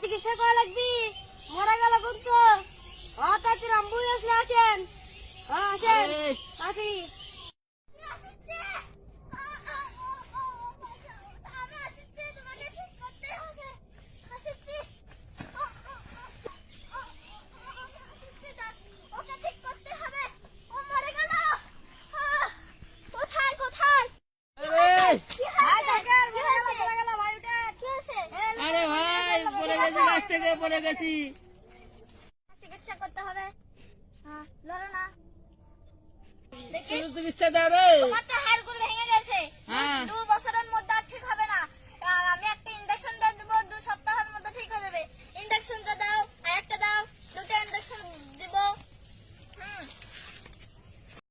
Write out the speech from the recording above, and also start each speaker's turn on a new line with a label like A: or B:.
A: চিকিৎসা করা লাগবি? মরে গেল কিন্তু। ও তাড়াতাড়ি অ্যাম্বুলেন্স নিয়ে আসেন। আসেন। তাড়াতাড়ি কোথায় কোথায়
B: আরে
A: চিকিৎসা
B: আরে ভাই গেছি থেকে পড়ে গেছি।
A: করতে হবে। হ্যাঁ লড়ো না।
B: চিকিৎসা দাও রে।
A: তোমার তো হাড় ভেঙে গেছে।
B: হ্যাঁ।
A: দু বছর